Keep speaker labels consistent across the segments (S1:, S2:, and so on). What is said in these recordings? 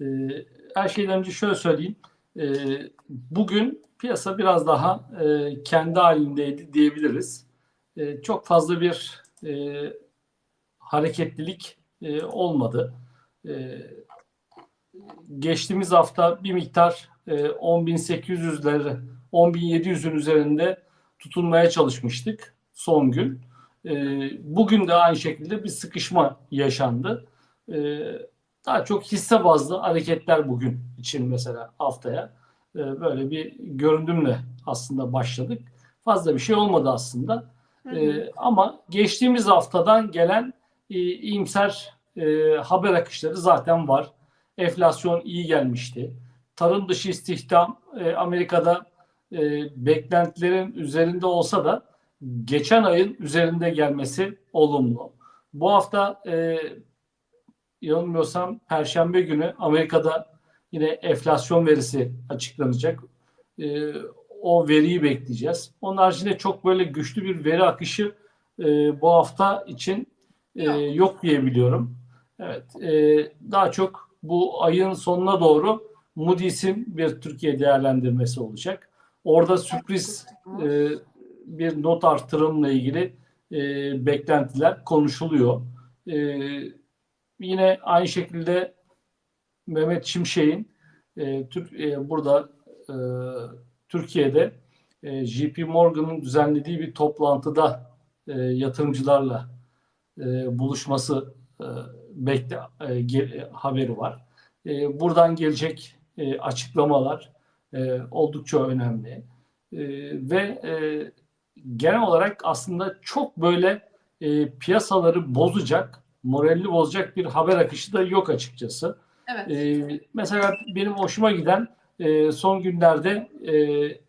S1: E, her şeyden önce şöyle söyleyeyim. E, bugün piyasa biraz daha e, kendi halindeydi diyebiliriz. E, çok fazla bir e, hareketlilik e, olmadı. Geçtiğimiz hafta bir miktar e, 10.800'leri 10.700'ün üzerinde tutunmaya çalışmıştık son gün. Bugün de aynı şekilde bir sıkışma yaşandı. E, daha çok hisse bazlı hareketler bugün için mesela haftaya e, böyle bir göründümle aslında başladık. Fazla bir şey olmadı aslında.
S2: Hı hı.
S1: E, ama geçtiğimiz haftadan gelen e, iyimser e, haber akışları zaten var. Enflasyon iyi gelmişti. Tarım dışı istihdam Amerika'da beklentilerin üzerinde olsa da geçen ayın üzerinde gelmesi olumlu. Bu hafta yanılmıyorsam Perşembe günü Amerika'da yine enflasyon verisi açıklanacak. E, o veriyi bekleyeceğiz. Onun haricinde çok böyle güçlü bir veri akışı e, bu hafta için e,
S2: Yok.
S1: yok diye biliyorum. Evet, e, daha çok bu ayın sonuna doğru Moody's'in bir Türkiye değerlendirmesi olacak. Orada sürpriz e, bir not artırımla ilgili e, beklentiler konuşuluyor. E, yine aynı şekilde Mehmet Şimşek'in e, Türk e, burada e, Türkiye'de e, JP Morgan'ın düzenlediği bir toplantıda e, yatırımcılarla e, buluşması e, bekle e, ge- haberi var. E, buradan gelecek e, açıklamalar e, oldukça önemli E, ve e, genel olarak aslında çok böyle e, piyasaları bozacak, moralini bozacak bir haber akışı da yok açıkçası.
S2: Evet.
S1: Ee, mesela benim hoşuma giden e, son günlerde e,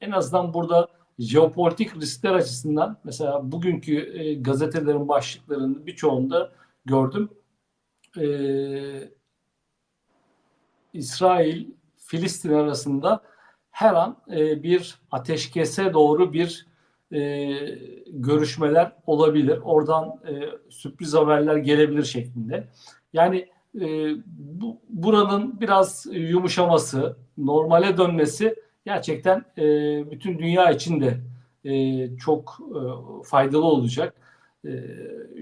S1: en azından burada jeopolitik riskler açısından mesela bugünkü e, gazetelerin başlıklarının birçoğunda gördüm. Ee, İsrail Filistin arasında her an e, bir ateşkese doğru bir e, görüşmeler olabilir. Oradan e, sürpriz haberler gelebilir şeklinde. Yani e, bu, buranın biraz yumuşaması, normale dönmesi gerçekten e, bütün dünya için de e, çok e, faydalı olacak. E,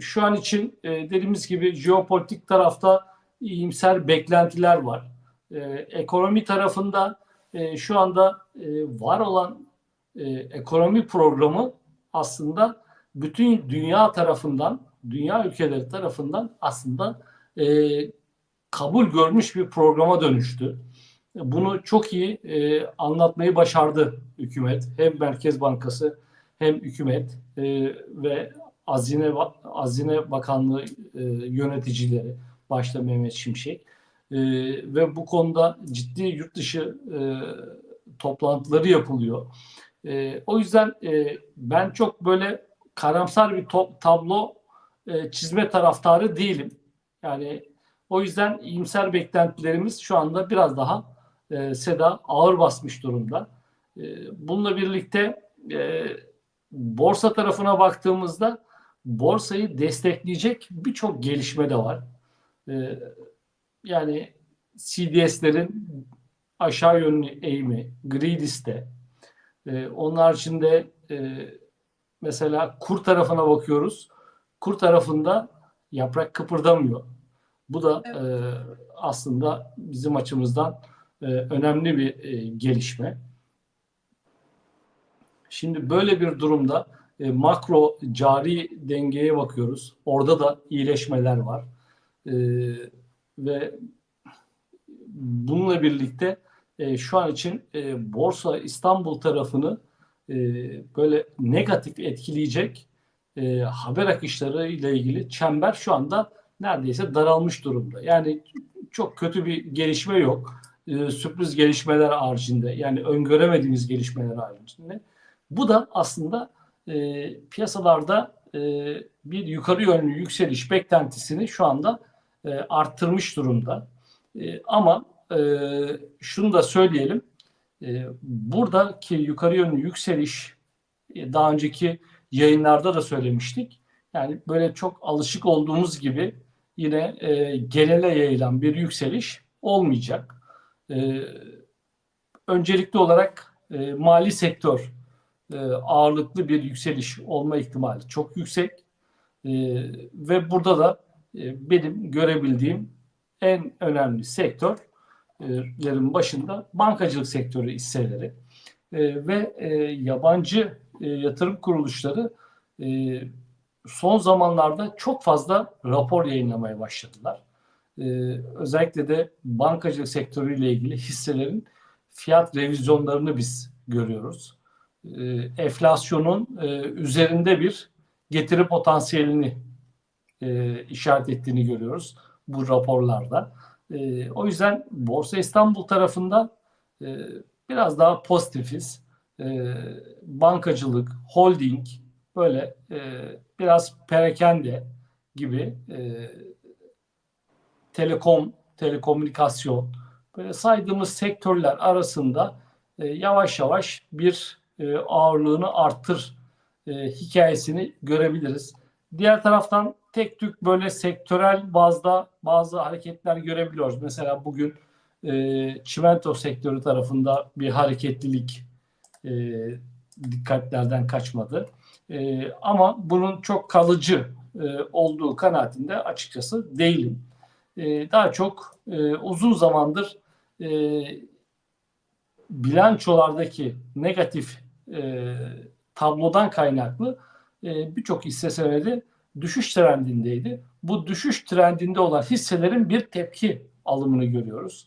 S1: şu an için e, dediğimiz gibi jeopolitik tarafta iyimser beklentiler var. E, ekonomi tarafında e, şu anda e, var olan e, ekonomi programı aslında bütün dünya tarafından, dünya ülkeleri tarafından aslında e, kabul görmüş bir programa dönüştü. Bunu çok iyi e, anlatmayı başardı hükümet. Hem Merkez Bankası hem hükümet e, ve Hazine Ba- Hazine Bakanlığı e, yöneticileri başta Mehmet Şimşek e, ve bu konuda ciddi yurt dışı e, toplantıları yapılıyor. E, o yüzden e, ben çok böyle karamsar bir to- tablo e, çizme taraftarı değilim. Yani o yüzden iyimser beklentilerimiz şu anda biraz daha e, SEDA ağır basmış durumda. E, bununla birlikte e, borsa tarafına baktığımızda borsayı destekleyecek birçok gelişme de var. E, yani CDS'lerin aşağı yönlü eğimi, gri liste. E, onun haricinde e, mesela kur tarafına bakıyoruz. Kur tarafında yaprak kıpırdamıyor. Bu da
S2: Evet.
S1: e, aslında bizim açımızdan e, önemli bir e, gelişme. Şimdi böyle bir durumda e, makro cari dengeye bakıyoruz. Orada da iyileşmeler var. E, ve bununla birlikte e, şu an için e, Borsa İstanbul tarafını e, böyle negatif etkileyecek e, haber akışları ile ilgili çember şu anda neredeyse daralmış durumda. Yani çok kötü bir gelişme yok. E, sürpriz gelişmeler haricinde yani öngöremediğimiz gelişmeler haricinde. Bu da aslında e, piyasalarda e, bir yukarı yönlü yükseliş beklentisini şu anda e, arttırmış durumda. E, ama e, şunu da söyleyelim. E, buradaki yukarı yönlü yükseliş e, daha önceki yayınlarda da söylemiştik. Yani böyle çok alışık olduğumuz gibi yine e, genele yayılan bir yükseliş olmayacak. E, öncelikli olarak e, mali sektör e, ağırlıklı bir yükseliş olma ihtimali çok yüksek. E, ve burada da e, benim görebildiğim en önemli sektörlerin başında bankacılık sektörü hisseleri e, ve e, yabancı e, yatırım kuruluşları son zamanlarda çok fazla rapor yayınlamaya başladılar. Özellikle de bankacılık sektörüyle ilgili hisselerin fiyat revizyonlarını biz görüyoruz. Enflasyonun üzerinde bir getiri potansiyelini işaret ettiğini görüyoruz bu raporlarda. E, o yüzden Borsa İstanbul tarafında e, biraz daha pozitifiz. E, bankacılık, holding, böyle e, biraz perakende gibi e, telekom, telekomünikasyon böyle saydığımız sektörler arasında e, yavaş yavaş bir e, ağırlığını arttır e, hikayesini görebiliriz. Diğer taraftan tek tük böyle sektörel bazda bazı hareketler görebiliyoruz. Mesela bugün e, çimento sektörü tarafında bir hareketlilik e, dikkatlerden kaçmadı. E, ama bunun çok kalıcı e, olduğu kanaatinde açıkçası değilim. E, daha çok e, uzun zamandır e, bilançolardaki negatif e, tablodan kaynaklı e, birçok hisse senedi düşüş trendindeydi. Bu düşüş trendinde olan hisselerin bir tepki alımını görüyoruz.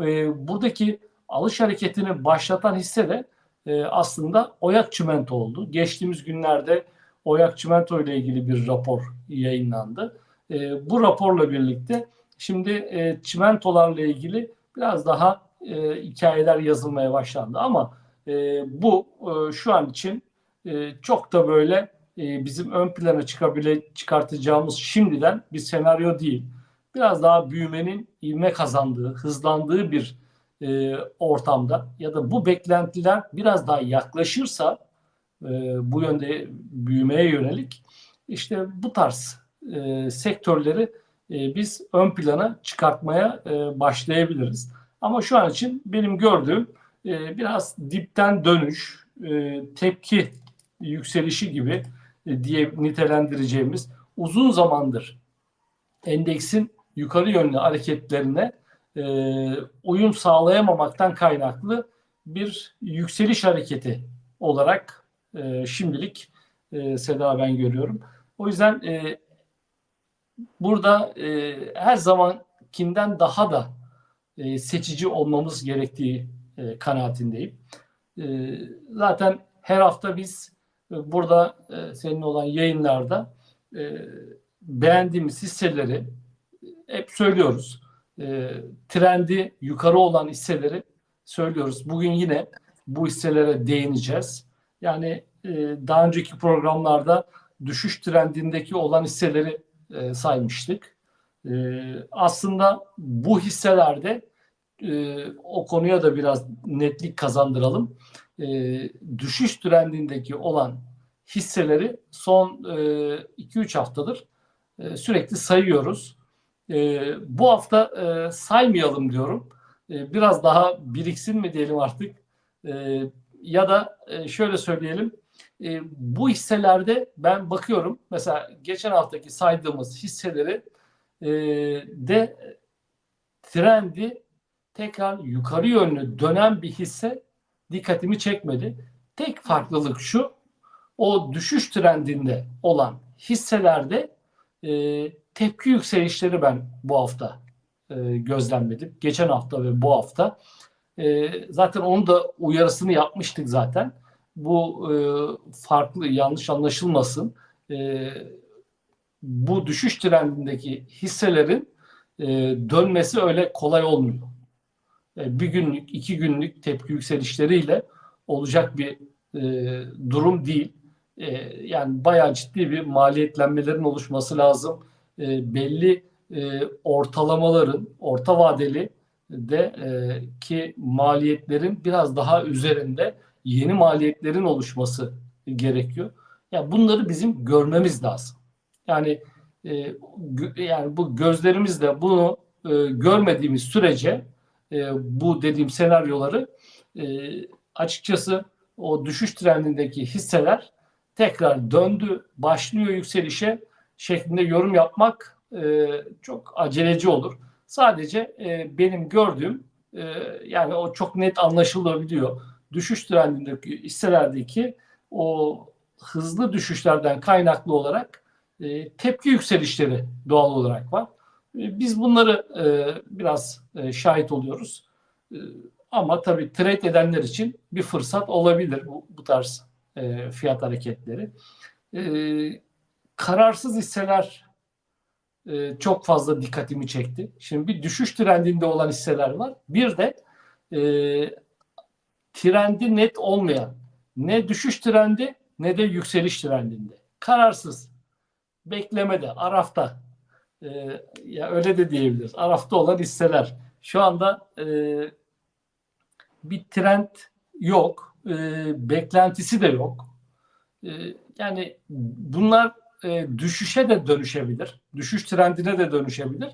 S1: E, buradaki alış hareketini başlatan hisse de e, aslında Oyak Çimento oldu. Geçtiğimiz günlerde Oyak Çimento ile ilgili bir rapor yayınlandı. E, bu raporla birlikte şimdi e, çimentolarla ilgili biraz daha e, hikayeler yazılmaya başlandı ama e, bu e, şu an için e, çok da böyle e, bizim ön plana çıkabile çıkartacağımız şimdiden bir senaryo değil. Biraz daha büyümenin ivme kazandığı, hızlandığı bir e, ortamda ya da bu beklentiler biraz daha yaklaşırsa e, bu yönde büyümeye yönelik işte bu tarz e, sektörleri e, biz ön plana çıkartmaya e, başlayabiliriz. Ama şu an için benim gördüğüm e, biraz dipten dönüş, e, tepki yükselişi gibi diye nitelendireceğimiz uzun zamandır endeksin yukarı yönlü hareketlerine e, uyum sağlayamamaktan kaynaklı bir yükseliş hareketi olarak e, şimdilik e, Seda ben görüyorum. O yüzden e, burada e, her zamankinden daha da e, seçici olmamız gerektiği e, kanaatindeyim. E, zaten her hafta biz e, burada e, senin olan yayınlarda e, beğendiğimiz hisseleri hep söylüyoruz. E, trendi yukarı olan hisseleri söylüyoruz. Bugün yine bu hisselere değineceğiz. Yani e, daha önceki programlarda düşüş trendindeki olan hisseleri e, saymıştık. E, aslında bu hisselerde e, o konuya da biraz netlik kazandıralım. E, düşüş trendindeki olan hisseleri son 2-3 e, haftadır e, sürekli sayıyoruz. E, bu hafta e, saymayalım diyorum. E, biraz daha biriksin mi diyelim artık. E, ya da e, şöyle söyleyelim. E, bu hisselerde ben bakıyorum. Mesela geçen haftaki saydığımız hisseleri e, de trendi tekrar yukarı yönlü dönen bir hisse dikkatimi çekmedi. Tek farklılık şu, o düşüş trendinde olan hisselerde e, tepki yükselişleri ben bu hafta e, gözlemledim. Geçen hafta ve bu hafta. E, zaten onu da uyarısını yapmıştık zaten. Bu e, farklı, yanlış anlaşılmasın. E, bu düşüş trendindeki hisselerin e, dönmesi öyle kolay olmuyor. E, bir günlük, iki günlük tepki yükselişleriyle olacak bir e, durum değil. E, yani bayağı ciddi bir maliyetlenmelerin oluşması lazım. E, belli e, ortalamaların, orta vadeli de e, ki maliyetlerin biraz daha üzerinde yeni maliyetlerin oluşması gerekiyor. Yani bunları bizim görmemiz lazım. Yani e, yani bu gözlerimizle bunu e, görmediğimiz sürece e, bu dediğim senaryoları e, açıkçası o düşüş trendindeki hisseler tekrar döndü, başlıyor yükselişe şeklinde yorum yapmak e, çok aceleci olur. Sadece e, benim gördüğüm e, yani o çok net anlaşılabiliyor. Düşüş trendindeki hisselerdeki o hızlı düşüşlerden kaynaklı olarak e, tepki yükselişleri doğal olarak var. E, Biz bunları e, biraz e, şahit oluyoruz. Ama tabii trade edenler için bir fırsat olabilir bu, bu tarz fiyat hareketleri. Kararsız hisseler çok fazla dikkatimi çekti. Şimdi bir düşüş trendinde olan hisseler var. Bir de e, trendi net olmayan ne düşüş trendi ne de yükseliş trendinde. Kararsız. Beklemede, arafta. E, ya öyle de diyebiliriz. Arafta olan hisseler. Şu anda e, bir trend yok. E, beklentisi de yok. E, yani bunlar e, düşüşe de dönüşebilir. Düşüş trendine de dönüşebilir.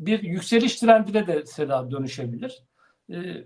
S1: Bir yükseliş trendine de Seda dönüşebilir. E,